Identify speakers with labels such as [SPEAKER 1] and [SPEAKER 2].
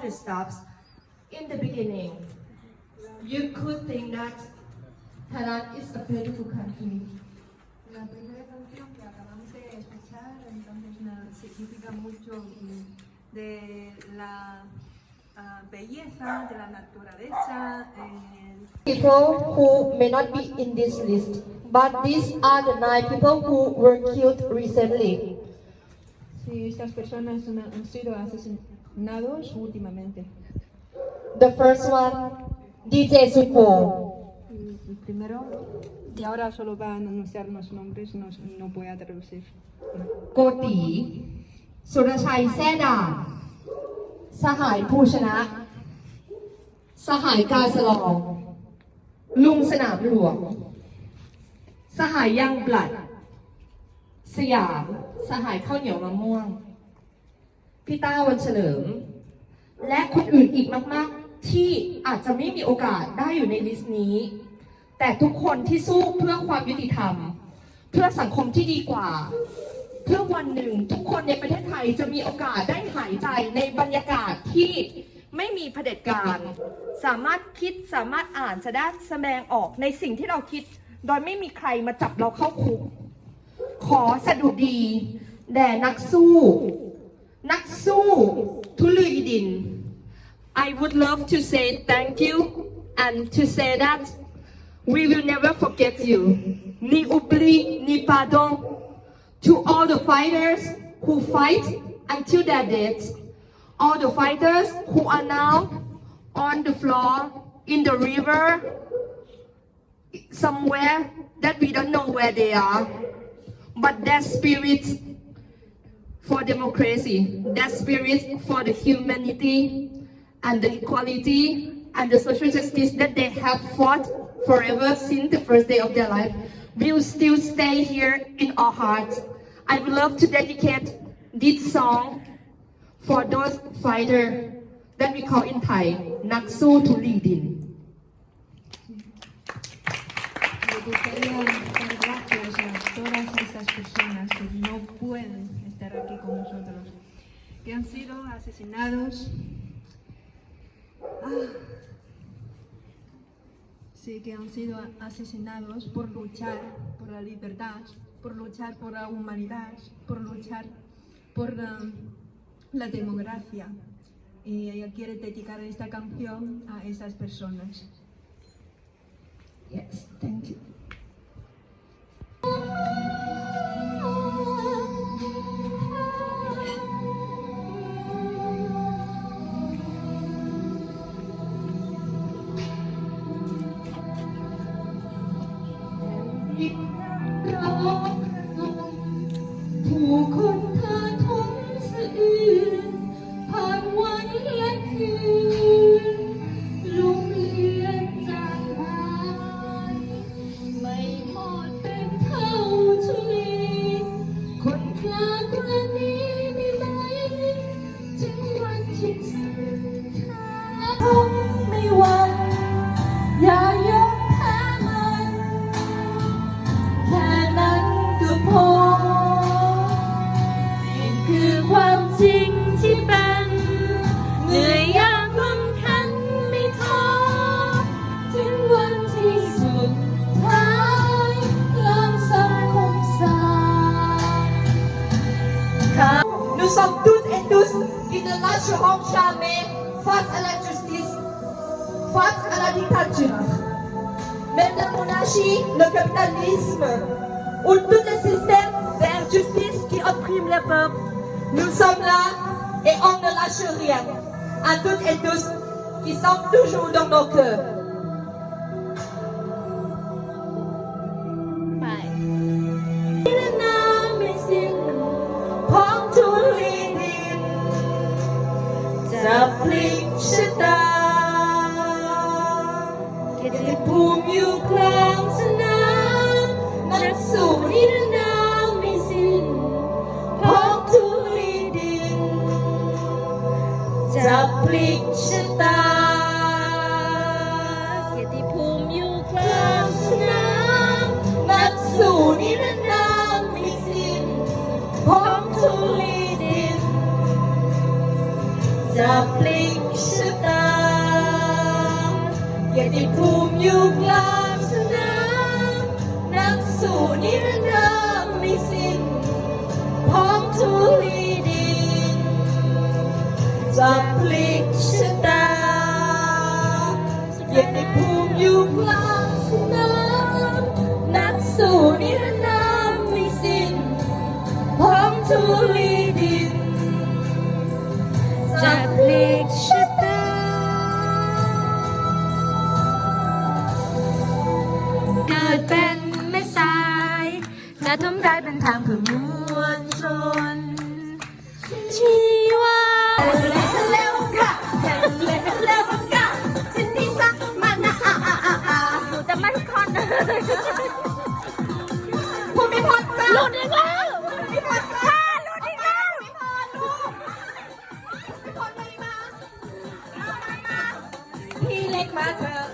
[SPEAKER 1] all the stuffs in the beginning, you could think that Thailand is a beautiful country.
[SPEAKER 2] La primera canción que acabamos de escuchar entonces nos significa mucho de la ah, belleza de la naturaleza. eh,
[SPEAKER 1] People who may not be in this list, but these are the nine people who were killed recently.
[SPEAKER 2] Sí, estas personas han, han Una, dos, últimamente.
[SPEAKER 1] The first one, dice Supo.
[SPEAKER 2] El primero, y ahora solo van a anunciarnos nombres, no, no voy a traducir.
[SPEAKER 1] Koti, Surashai Seda, Sahai Pushana, Sahai Kasalong, Lung Senap Luang, Sahai Yang Blood, Siam, Sahai Khao Nhieu Mamuang. พี่ต้าวันเฉลิม และคนอื่นอีกมาก ๆ ที่อาจจะไม่มีโอกาสได้อยู่ในลิสต์นี้ แต่ทุกคนที่สู้เพื่อความยุติธรรม เพื่อสังคมที่ดีกว่า เพื่อวันหนึ่งทุกคนในประเทศไทยจะมีโอกาสได้หายใจในบรรยากาศที่ไม่มีเผด็จการ สามารถคิดสามารถอ่านแสดงแสดงออกในสิ่งที่เราคิด โดยไม่มีใครมาจับเราเข้าคุก ขอสะดุดี แด่นักสู้ นักสู้ ทุลุยดิน I would love to say thank you and to say that we will never forget you. Ni oubli, ni pardon to all the fighters who fight until their death. All the fighters who are now on the floor in the river somewhere that we don't know where they are. But that spirit for democracy, that spirit for the humanity and the equality and the social justice that they have fought forever since the first day of their life will still stay here in our hearts. I would love to dedicate this song for those fighters that we call in Thai,
[SPEAKER 2] "naksu Su Tu Li Din. Todas esas personas que no pueden estar aquí con nosotros, que han sido asesinados. Ah, sí, que han sido asesinados por luchar por la libertad, por luchar por la humanidad, por luchar por um, la democracia. Y ella quiere dedicar esta canción a esas personas.
[SPEAKER 1] Yes thank you sommes toutes et tous qui ne lâcherons jamais face à la justice, face à la dictature. Même la monarchie, le capitalisme ou tous les systèmes d'injustice qui oppriment les peuples, nous sommes là et on ne lâche rien. À toutes et tous qui sont toujours dans nos cœurs. จะพลิกชะตา อย่าได้ภูมิอยู่กลางสนามนักสู้นิรันดร์ไม่สิ้นพร้อมทุลีดินจะพลิกชะตา อย่าได้ภูมิอยู่กลางสนามนักสู้นิรันดร์ไม่สิ้นพร้อมทุลี ชีวาเร็วค่ะเร็วเร็วค่ะฉันนี่สักมันนะอะอะอะอะหนูจะไม่คอนพูดไม่พอจ้าหลุดอีกแล้วไม่พอจ้าหลุดอีกแล้วไม่พอลูกไม่พอไม่มาเอามามาพี่เล็กมาเถอะ